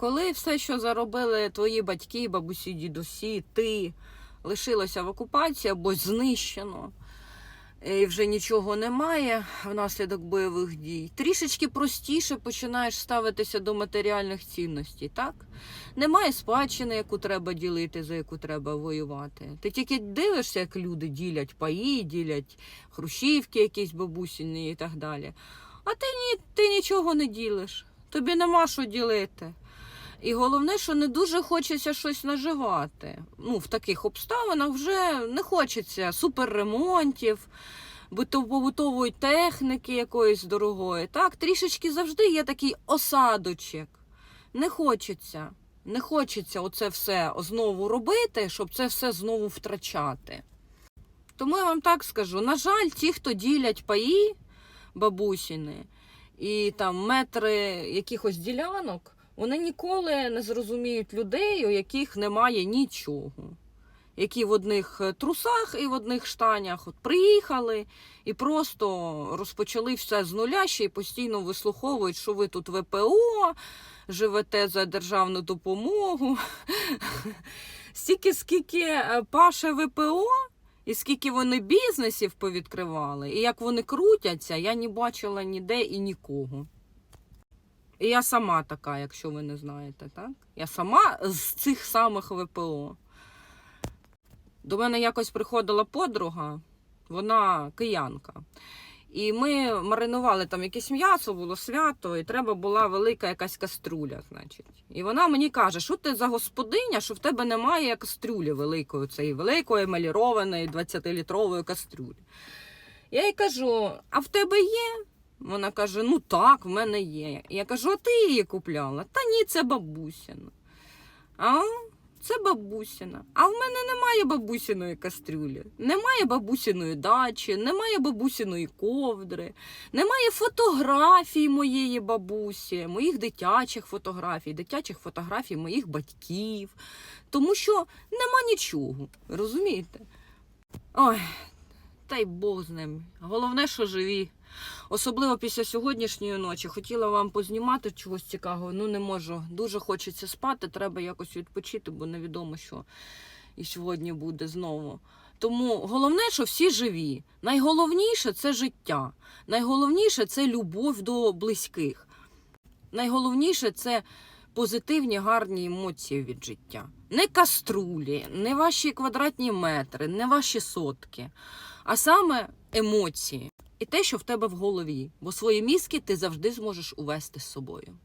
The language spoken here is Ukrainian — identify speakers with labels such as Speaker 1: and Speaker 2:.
Speaker 1: коли все, що заробили твої батьки, бабусі, дідусі, ти лишилося в окупації або знищено, і вже нічого немає внаслідок бойових дій, трішечки простіше починаєш ставитися до матеріальних цінностей, так? Немає спадщини, яку треба ділити, за яку треба воювати. Ти тільки дивишся, як люди ділять паї, ділять хрущівки, якісь бабусіні і так далі. А ти ні, ти нічого не ділиш. Тобі нема що ділити. І головне, що не дуже хочеться щось наживати. Ну, в таких обставинах вже не хочеться суперремонтів, побутової техніки якоїсь дорогої. Так, трішечки завжди є такий осадочок. Не хочеться. Не хочеться оце все знову робити, щоб це все знову втрачати. Тому я вам так скажу: на жаль, ті, хто ділять паї бабусіни і там метри якихось ділянок, вони ніколи не зрозуміють людей, у яких немає нічого. Які в одних е, трусах і в одних штанях от приїхали і просто розпочали все з нуля ще й постійно вислуховують, що ви тут ВПО, живете за державну допомогу. Стільки, скільки е, паше ВПО, і скільки вони бізнесів повідкривали, і як вони крутяться, я не бачила ніде і нікого. І я сама така, якщо ви не знаєте, так? Я сама з цих самих ВПО. До мене якось приходила подруга, вона киянка. І ми маринували там якесь м'ясо, було свято, і треба була велика якась каструля, значить. І вона мені каже, що ти за господиня, що в тебе немає кастрюлі великої, цієї великої емалірованої 20-літрової кастрюлі. Я їй кажу: а в тебе є? Вона каже: ну так, в мене є. Я кажу, а ти її купляла? Та ні, це бабусина. А це бабусина. А в мене немає бабусіної кастрюлі, немає бабусіної дачі, немає бабусіної ковдри, немає фотографій моєї бабусі, моїх дитячих фотографій, дитячих фотографій моїх батьків. Тому що нема нічого. Розумієте? Ой, та й Бог з ним. Головне, що живі. Особливо після сьогоднішньої ночі. Хотіла вам познімати чогось цікавого, ну не можу. Дуже хочеться спати, треба якось відпочити, бо невідомо, що і сьогодні буде знову. Тому головне, що всі живі. Найголовніше це життя. Найголовніше це любов до близьких. Найголовніше це позитивні гарні емоції від життя. Не каструлі, не ваші квадратні метри, не ваші сотки, а саме емоції і те, що в тебе в голові, бо свої мізки ти завжди зможеш увести з собою.